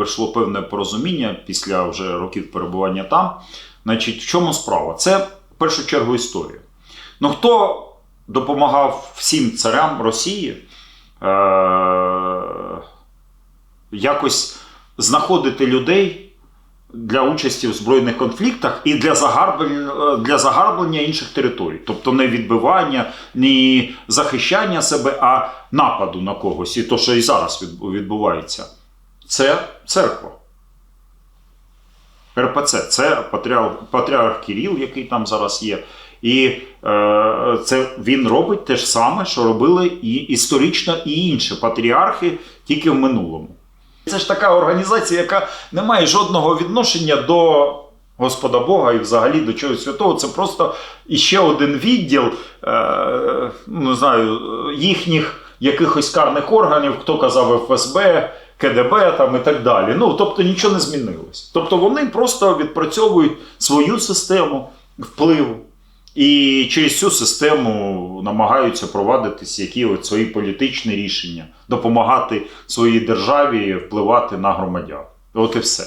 прийшло певне порозуміння після вже років перебування там. Значить, в чому справа? Це в першу чергу історія. Ну хто допомагав всім царям Росії е- якось знаходити людей для участі в збройних конфліктах і для загарблення, для загарблення інших територій, тобто не відбивання, не захищання себе, а нападу на когось, і то, що і зараз відбувається, це церква. РПЦ це патріарх, патріарх Кирил, який там зараз є. І е, це він робить те ж саме, що робили і історично і інші патріархи тільки в минулому. Це ж така організація, яка не має жодного відношення до Господа Бога і взагалі до чогось святого. Це просто іще один відділ, е, ну, не знаю, їхніх якихось карних органів, хто казав ФСБ, КДБ там і так далі. Ну, тобто нічого не змінилось. Тобто вони просто відпрацьовують свою систему впливу. І через цю систему намагаються провадитись які от свої політичні рішення, допомагати своїй державі впливати на громадян. От і все.